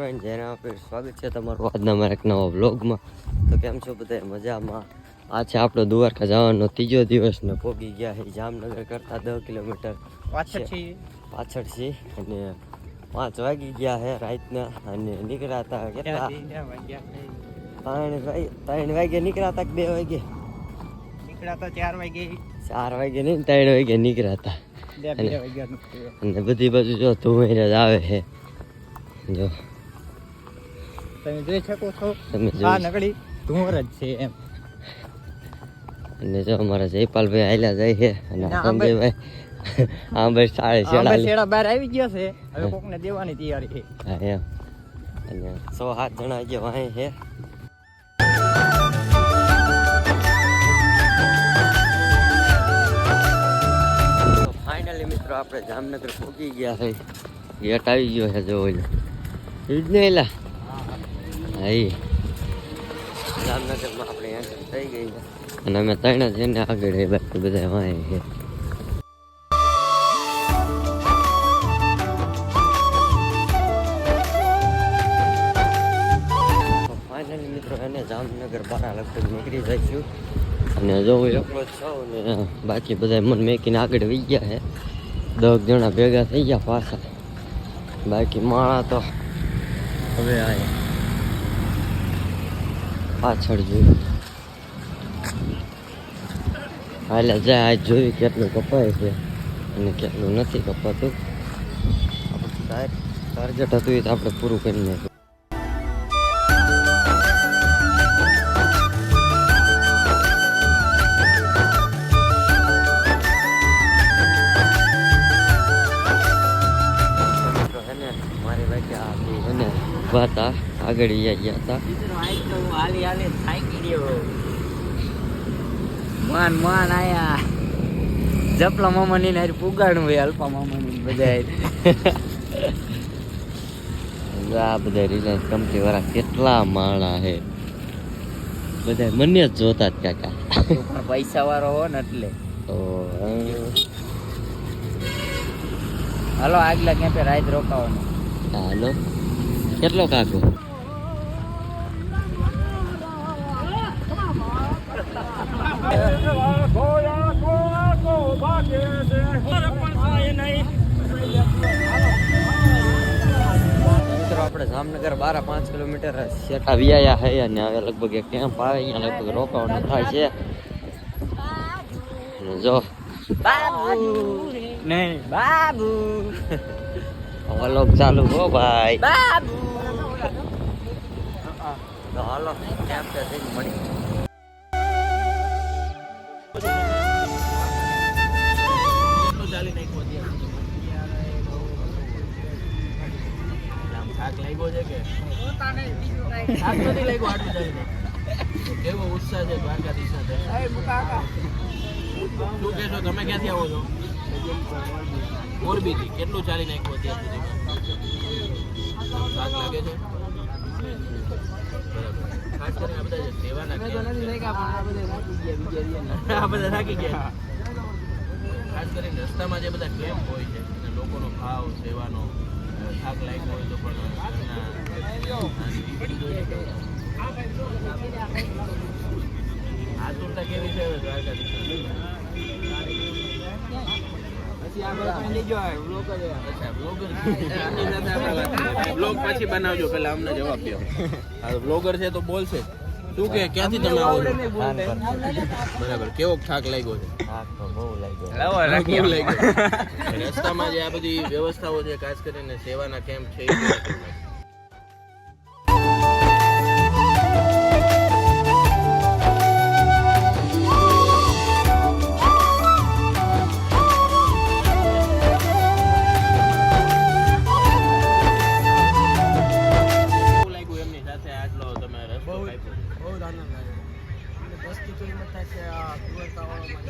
સ્વાગત છે તમારું આજના મારા એક નવા વ્લોગમાં. તો કેમ છો બધા મજામાં? આ છે આપણો દ્વારકા જવાનો ત્રીજો દિવસ ને પોગી ગયા છે જામનગર કરતા દસ કિલોમીટર પાછળ છે. અને પાંચ વાગી ગયા છે રાતના અને નીકળ્યા હતા કેટલા? ત્રણ વાગ્યા ત્રણ વાગે નીકળ્યા હતા બે વાગે નીકળ્યા ચાર વાગે ચાર વાગે નહીં ત્રણ વાગે નીકળ્યા હતા અને- બધી બાજુ જો ધુમેર જ આવે છે. જો. તમે જોઈ શકો છો. આ નકળી ધુંવર જ છે એમ. અને જો અમારા જયપાલભાઈ આયલા જાય છે અને સંજયભાઈ આંબે સાડે શેડા શેડા બહાર આવી ગયા છે. હવે કોકને દેવાની તૈયારી છે. હા એમ. અને સો સાત જણા જે વાહે છે. ફાઇનલી મિત્રો આપણે જામનગર પહોંચી ગયા છે. ગેટ આવી ગયો છે જો ઓલો એ જ ને એલા હા ઈ જામનગરમાં આપણે થઈ ગઈ અને અમે ત્રણ જ આગળ એ બાકી બધા વાય છે. ફાઇનલી મિત્રો એને જામનગર બારા લગભગ નીકળી જઈશું. અને જો હું એકલો જ છું ને. બાકી બધા મન મેકીને આગળ વહી ગયા છે. દસ જણા ભેગા થઈ ગયા પાછા. બાકી માળા તો હવે આયા પાછળ જોયું. હાલે જાય આજ જોયું કેટલું કપાય છે અને કેટલું નથી કપાતું. આપણે ટાર્ગેટ હતું એ તો આપણે પૂરું કરી નાખ્યું. મારી વાગે આ બે હે હતા આગળ ગયા હતા. માન માન આયા. જપલા મામાની ને પુગાડું હોય અલ્પા મામાની બધા આ બધા રિલાયન્સ કંપની વાળા કેટલા માણા હે. બધા મને જ જોતા જ કાકા. પણ પૈસા વાળો હો ને એટલે. તો હાલો આગલા ક્યાં રાત રોકાવાનું? હાલો. કેટલો કાકો? બારા પાંચ કિલોમીટર સેટા વ્યાયા હે અને હવે લગભગ એક કેમ્પ આવે અહીંયા લગભગ રોકાવાનું થાય છે. જો બાબુ. નહીં. બાબુ. વલોગ ચાલુ હો ભાઈ. બાબુ. હાલો કેમ્પ મળી. થાક નથી લાગ્યો આટલું ચાલીને કેવો ઉત્સાહ છે દ્વારકાધીશ સાથે શું કહેશો તમે ક્યાંથી આવો છો? મોરબીથી. કેટલું ચાલી નાખ્યું અત્યાર સુધીમાં થાક લાગે છે? ખાસ કરીને આ બધા સેવાના આ બધા થાકી ગયા ખાસ કરીને રસ્તામાં જે બધા કેમ્પ હોય છે અને લોકોનો ભાવ સેવાનો થાક લાગ્યો હોય તો પણ. આતુરતા કેવી છે કરીએ. Blog પછી બનાવજો પેલા અમને જવાબ દો બ્લોગર છે તો બોલશે શું કે ક્યાંથી તમે આવો છો? બરાબર કેવો થાક લાગ્યો છે? થાક તો બહુ લાગ્યું? રસ્તામાં જે આ બધી વ્યવસ્થાઓ છે ખાસ કરીને સેવાના કેમ્પ છે બહુ આનંદ અને દસથી કિલોમીટર થાય છે આ કુંવરતાવાળામાં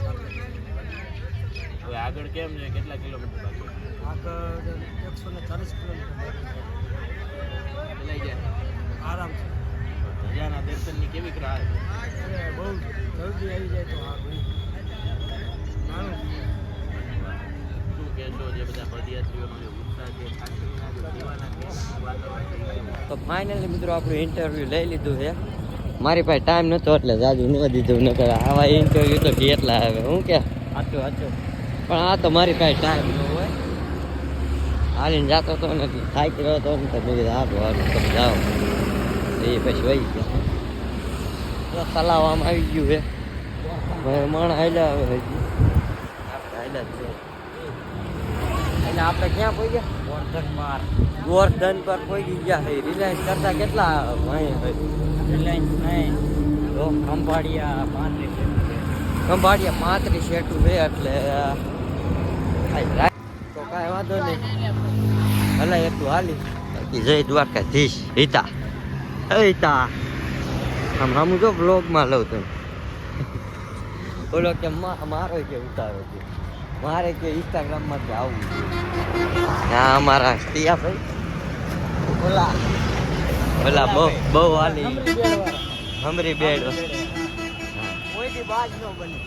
હવે આગળ કેમ છે? કેટલા કિલોમીટર બાકી આગળ એકસો ને ચાલીસ કિલોમીટર લઈ જાય આરામ છે. ધજાના દર્શનની કેવી રાહ છે? બહુ જલ્દી આવી જાય તો હા જે જે ગયું તો ફાઇનલી મિત્રો આપણું ઇન્ટરવ્યૂ લઈ લીધું છે. મારી પાસે ટાઈમ નહોતો એટલે જાજુ ન દીધું નકર આવા ઇન્ટરવ્યુ તો કેટલા આવે હું કે? સાચું સાચું. પણ આ તો મારી પાસે ટાઈમ ન હોય. હાલીને જતો તો નથી. થાકી રહ્યો તો તો મેં કીધું હાલો હાલો તમે જાઓ એ પછી વહી ગયા. તો તલાવવામાં આવી ગયું હે. ભાઈ મણ હાલ્યા હવે હજી. આપણે હાલ્યા જ એટલે આપણે ક્યાં પહોંચ્યા? ગોર્ધન માર. ગોવર્ધન પર પહોંચી ગયા છે રિલાયન્સ કરતા કેટલા ભાઈ? રિલાયન્સ નહીં તો ખંભાળિયા પાંત્રીસ ખંભાળિયા પાંત્રીસ એટલું છે એટલે તો કાંઈ વાંધો નહીં. ભલા એટલું હાલી. બાકી જય દ્વારકાધીશ, હિતા. હિતા. આમ આમ જો બ્લોગમાં લઉં તમે બોલો કે મારો કે ઉતારો છે. મારે કે ઇન્સ્ટાગ્રામમાંથી આવવું છે. હા અમારા સ્ટિયા ભાઈ. ઓલા ઓલા બહુ બહુ હાલી. હમરી બેડ કોઈથી બાજ ન બને.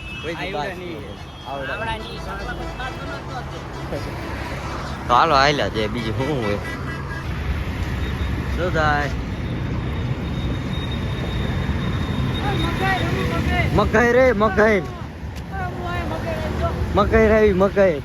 તો હાલો હાલ્યા છે બીજું શું હોય? શું થાય? મકાઈ રે મકાઈ. મકાઈ રહી મકાઈ.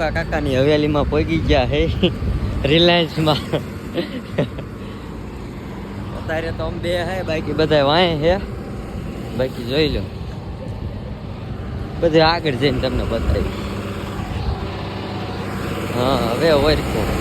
મુકા કાકાની હવેલીમાં પહોંચી ગયા હે. રિલાયન્સમાં. અત્યારે તો અમે બે હે, બાકી બધા વાય હે. બાકી જોઈ લો. બધે આગળ જઈને તમને બતાવી હા, હવે ઓરખું